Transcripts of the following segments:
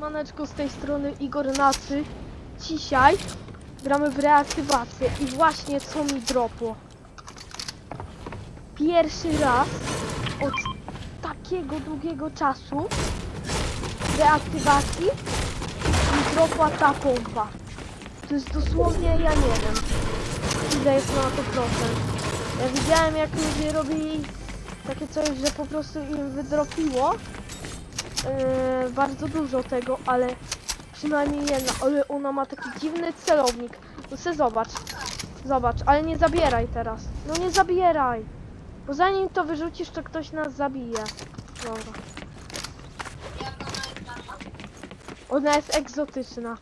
Siemaneczko z tej strony Igor Nacy. Dzisiaj gramy w reaktywację i właśnie co mi dropło. Pierwszy raz od takiego długiego czasu reaktywacji mi dropła ta pompa. To jest dosłownie, ja nie wiem, ile jest na to procent. Ja widziałem jak ludzie robili takie coś, że po prostu im wydropiło Yy, bardzo dużo tego, ale przynajmniej jedna, ale ona ma taki dziwny celownik. No se zobacz. Zobacz, ale nie zabieraj teraz. No nie zabieraj. Bo zanim to wyrzucisz, to ktoś nas zabije. Dobra. Ona jest egzotyczna.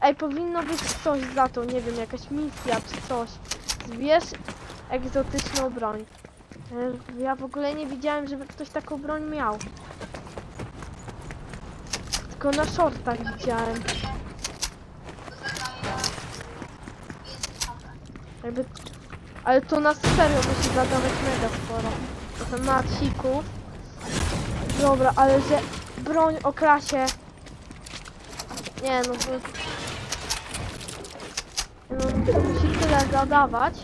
Ej, powinno być coś za to, nie wiem, jakaś misja czy coś. Zbierz egzotyczną broń. Yy, Ja w ogóle nie widziałem, żeby ktoś taką broń miał. Tylko na shortach widziałem. Jakby... Ale to na serio musi zadawać mega sporo. Potem na siku. Dobra, ale że broń o klasie... Nie no, to... No, to musi tyle zadawać.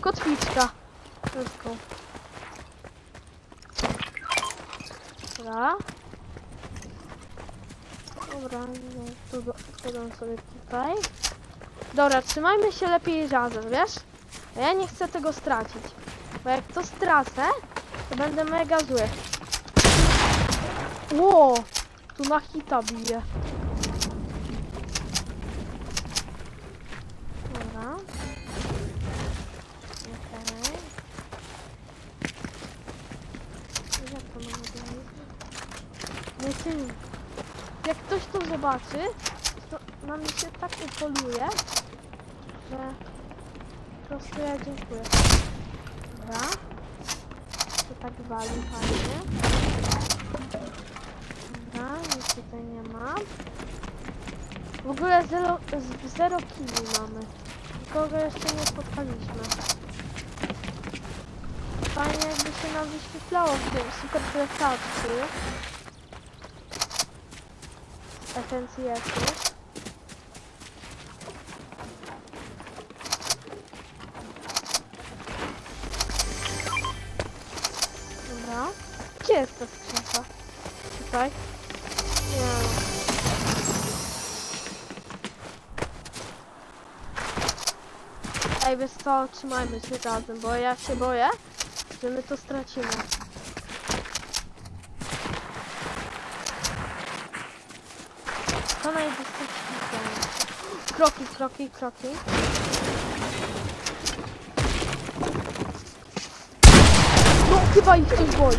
Kotwiczka. Wszystko. Dobra. Dobra, no, to do- to sobie tutaj. Dobra, trzymajmy się lepiej razem, wiesz? A ja nie chcę tego stracić. Bo jak to stracę, to będę mega zły. Ło! Tu na hita bije. Dobra. Okej. Jak to mam odwalić? Nie. Jak ktoś to zobaczy, to na mnie się tak upoluje, że po prostu ja dziękuję. Dobra. To tak wali fajnie. Dobra, nic tutaj nie ma. W ogóle zero, zero kili mamy. Nikogo jeszcze nie spotkaliśmy. Fajnie jakby się nam wyświetlało w tym super. Esencji jakieś. Dobra. Gdzie jest ta skrzynka? Tutaj? Nie. Ej, wiesz co, trzymajmy się razem, bo ja się boję, że my to stracimy. To najdostępniejsze. Kroki, kroki, kroki. No, chyba ich coś boli.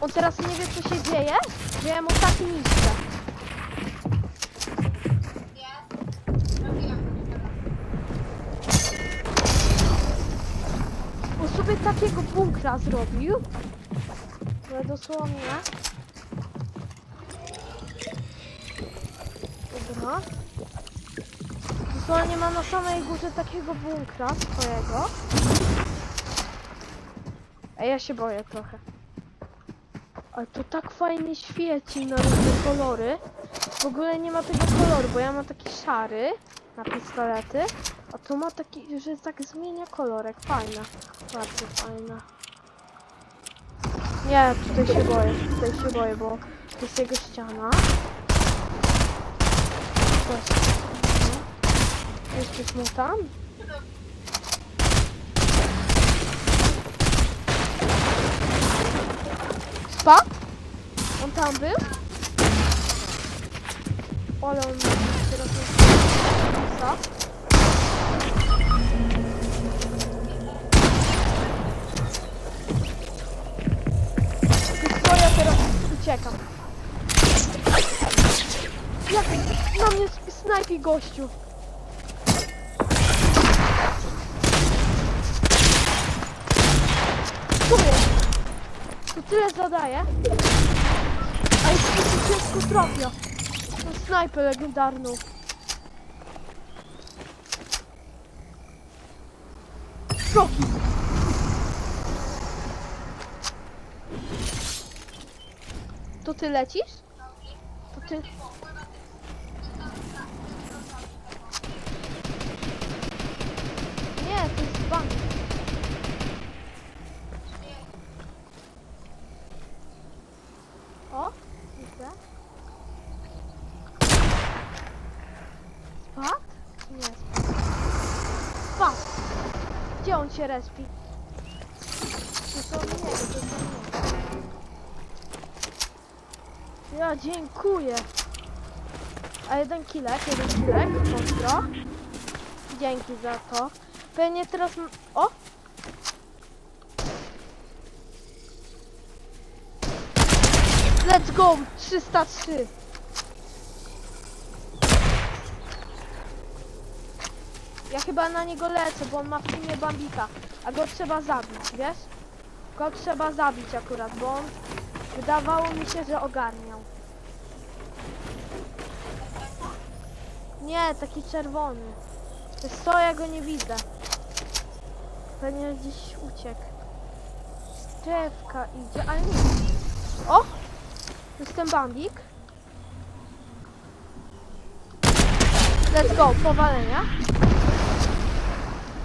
On teraz nie wie, co się dzieje, że ja mu tak niszczę. On sobie takiego bunkra zrobił, ale dosłownie. Dobra. Dosłownie ma na samej górze takiego bunkra swojego. A ja się boję trochę. Ale to tak fajnie świeci na różne kolory. W ogóle nie ma tego koloru, bo ja mam taki szary na pistolety. A to ma taki, że tak zmienia kolorek. Fajna. Bardzo fajna. Nie, tutaj się boję, tutaj się boję, bo to jest jego ściana. Jeszcze mu tam? Spa? On tam był? Ale on teraz jest... uciekam? Jak na mnie snajpi gościu? To tyle zadaje? A jeszcze się ciężko trafia. To snajpę legendarną. Kroki. To ty lecisz? To ty... Nie, to jest bank. O, widzę. Spadł? Nie, spadł. Spadł. Gdzie on się respi? Ja dziękuję. A jeden kilek, jeden kilek, pozdro. Dzięki za to. Pewnie teraz... O! Let's go! 303! Ja chyba na niego lecę, bo on ma w filmie Bambika. A go trzeba zabić, wiesz? Go trzeba zabić akurat, bo on... Wydawało mi się, że ogarniał. Nie, taki czerwony. To jest co, ja go nie widzę. Pewnie gdzieś uciekł. Drzewka idzie, ale nie. O! To jest ten bambik. Let's go, powalenia.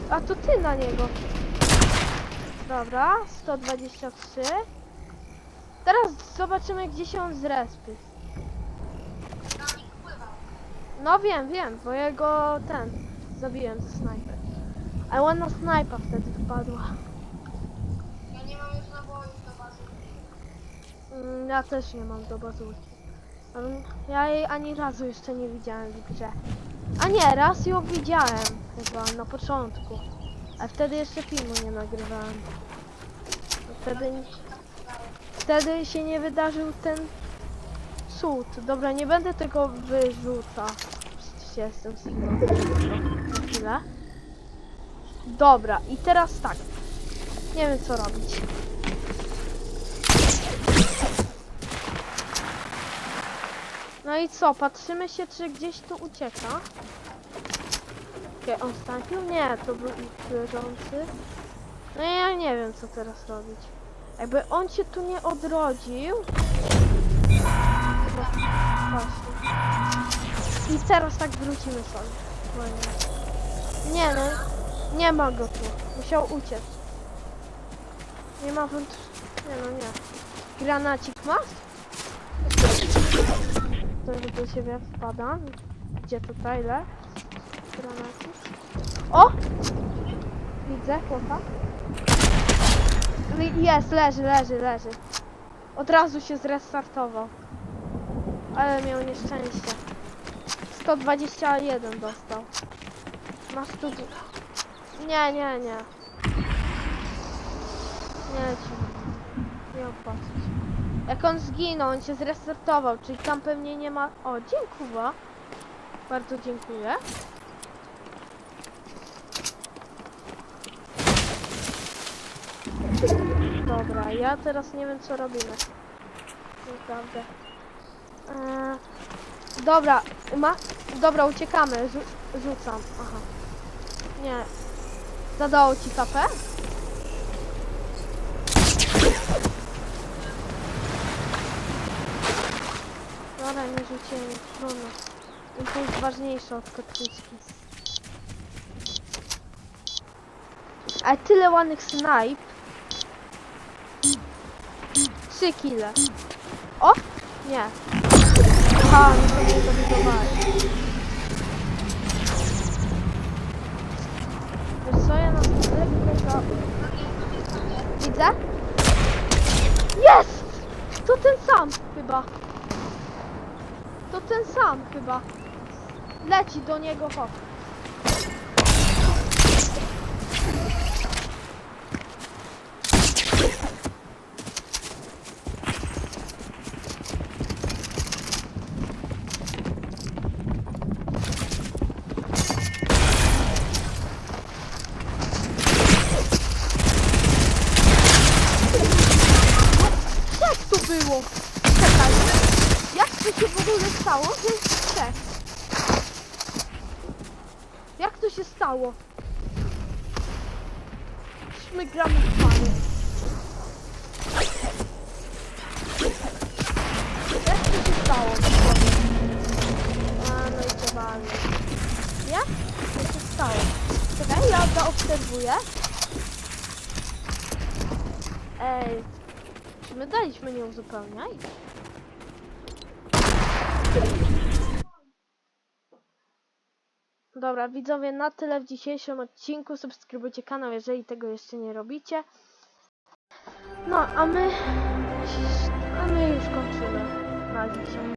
A to ty na niego. Dobra, 123. Teraz zobaczymy, gdzie się on zrespy. No wiem, wiem, bo ja go ten zabiłem ze snajper. A ona snajpa wtedy wpadła. Ja nie mam już nabojów do bazy. Mm, Ja też nie mam do bazulki. Mm, Ja jej ani razu jeszcze nie widziałem w grze. A nie, raz ją widziałem chyba na początku. A wtedy jeszcze filmu nie nagrywałem. Wtedy, wtedy się nie wydarzył ten cud. Dobra, nie będę tego wyrzucał. Przecież jestem single. Na chwilę. Dobra, i teraz tak. Nie wiem co robić. No i co, patrzymy się, czy gdzieś tu ucieka. Okej, on snajpił? Nie, to był ich leżący. No i ja nie wiem, co teraz robić. Jakby on się tu nie odrodził... Właśnie. I teraz tak wrócimy sobie. Nie no, nie ma go tu. Musiał uciec. Nie ma wąt... Nie no, nie. Granacik masz? To do siebie wpada. Gdzie to Tyler? Granacik. O! Widzę chłopa. Le- Jest, leży, leży, leży. Od razu się zrestartował. Ale miał nieszczęście. 121 dostał. Masz tu... Nie, nie, nie. Nie, ci. Nie opłacić. Jak on zginął, on się zrestartował, czyli tam pewnie nie ma... O, dziękuję. Bardzo dziękuję. Dobra, ja teraz nie wiem co robimy. Naprawdę. Eee, dobra, ma... Dobra, uciekamy. Rzu rzucam. Aha. Nie. Zadało ci kapę? Dobra, nie rzuciłem. Trudno. Impuls ważniejszy od kotwiczki. A tyle ładnych snipe. Trzy kile. O! Nie. Aha, no to nie zabudowałem. Wiesz co, ja na lekko. Widzę? Jest! To ten sam chyba. To ten sam chyba. Leci do niego hop. my gramy w panie. Jak to się stało? A, no i zabawnie. Jak? Co się stało? Czekaj, ja zaobserwuję. Ej, czy my daliśmy nie uzupełniaj? Dobra, widzowie, na tyle w dzisiejszym odcinku. Subskrybujcie kanał, jeżeli tego jeszcze nie robicie. No, a my, a my już kończymy na dzisiaj.